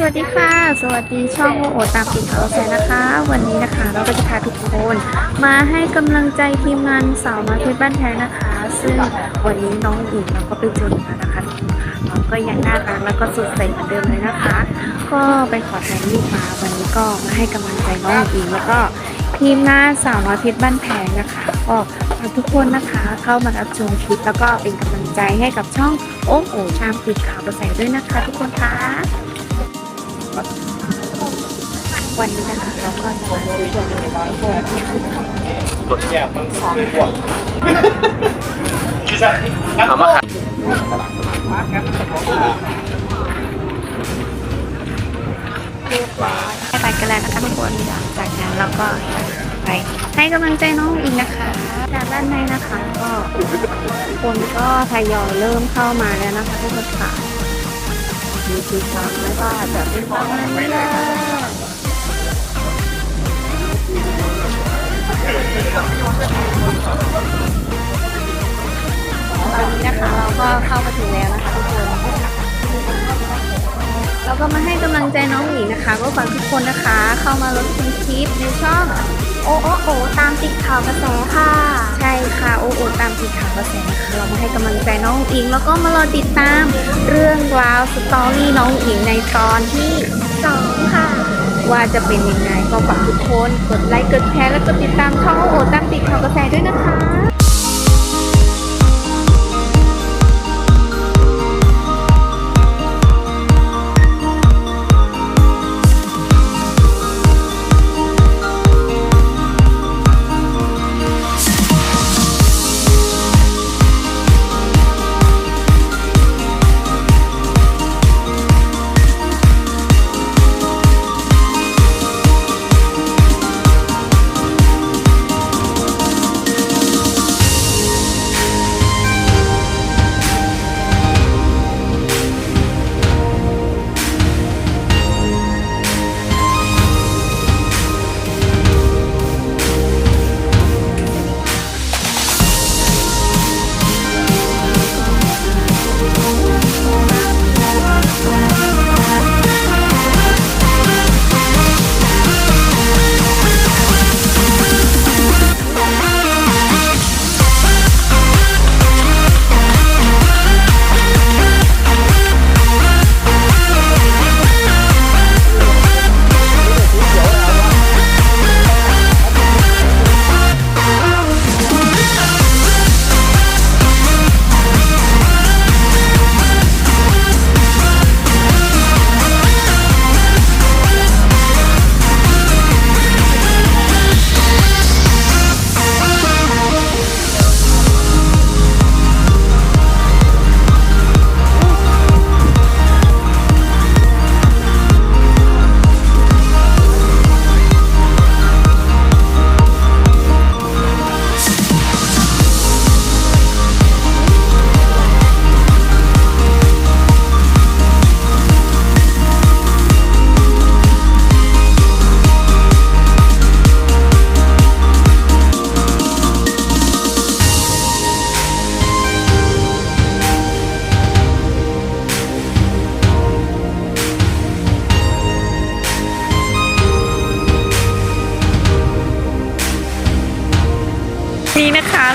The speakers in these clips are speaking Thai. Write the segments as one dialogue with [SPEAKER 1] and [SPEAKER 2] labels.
[SPEAKER 1] สวัสดีค่ะ สวัสดีช่องโอโอตามติดเขาแซนะคะ วันนี้นะคะเราก็จะพาทุกคนมาให้กำลังใจทีมงานสาวมาเพชรบ้านแท้นะคะ ซึ่งวันนี้น้องอิงเราก็ไปเจอมานะคะทุกคนค่ะน้องก็ยังน่ารักแล้วก็สดใสเหมือนเดิมเลยนะคะ ก็ไปขอถ่ายรูปมาวันนี้ก็มาให้กำลังใจน้องอิงแล้วก็ทีมงานสาวมาเพชรบ้านแพงนะคะก็ทุกคนนะคะเข้ามารับชมคลิปแล้วก็เป็นกำลังใจให้กับช่องโอ้โอชามติดข่าวกระแสด้วยนะคะ ทุกคนค่ะ วันนี้นะคะเราก็จะมาดูตัวนร้อยโบก
[SPEAKER 2] เอามาขาย
[SPEAKER 1] เรียบร้อยไปกันแล้วนะคะทุกคนจากนั้นเราก็ไปให้กำลังใจน้องอีกนะคะจากด้านในนะคะก็คนก็ทยอยเริ่มเข้ามาแล้วนะคะทุกคนค่ะ มีสีสันแล้วก็จะเป็นประมาณนี้เลยตอนนี้นะคะเราก็เข้ามาถึงแล้วนะคะทุกคนแล้วก็มาให้กำลังใจน้องหญิงนะคะ ก็ฝากทุกคนนะคะ เข้ามารับชมคลิปในช่อง โอโอโอตามติดข่าวกระแสค่ะ ใช่ค่ะโอโอตามติดข่าวกระแสนะคะเรามาให้กำลังใจน้องอิง แล้วก็มารอติดตามเรื่องราวสตอรี่น้องอิงในตอนที่สองค่ะ ว่าจะเป็นยังไงก็ฝากทุกคนกดไลค์กดแชร์และกดติดตามช่องโอโอตามติดข่าวกระแสด้วยนะคะ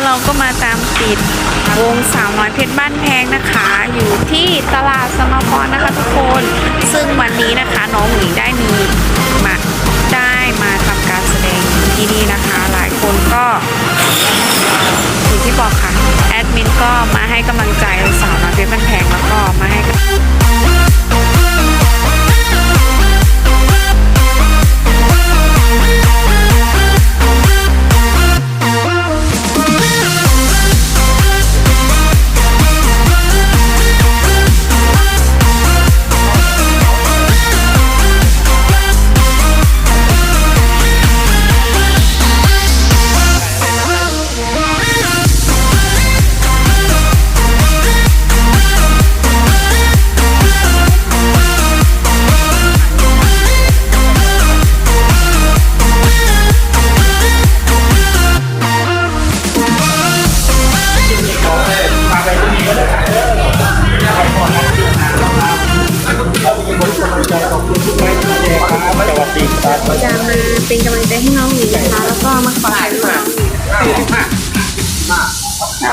[SPEAKER 1] เราก็มาตามติดวงสาวน้อยเพชรบ้านแพงนะคะ อยู่ที่ตลาดสมพรนะคะทุกคน ซึ่งวันนี้นะคะน้องหญิงได้มีมาได้มาทำการแสดงที่นี่นะคะ หลายคนก็อย่างที่บอกค่ะ แอดมินก็มาให้กำลังใจสาวน้อยเพชรบ้านแพงแล้วก็มาให้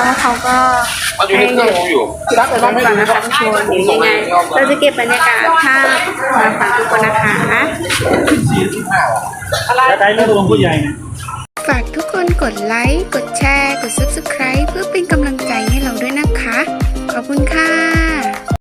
[SPEAKER 1] แล้วเขาก็
[SPEAKER 2] มันอยู่ในเครื่องผมอยู่
[SPEAKER 1] รับไปบ้านก่อนนะคะทุกคนเดี๋ยวยังไงเราจะเก็บบรรยากาศภาพมาฝากทุกคนนะคะ
[SPEAKER 3] จะได้เรื่องของผู้ใหญ่นะ
[SPEAKER 1] ฝากทุกคนกดไลค์ กดแชร์ กด subscribe เพื่อเป็นกำลังใจให้เราด้วยนะคะ ขอบคุณค่ะ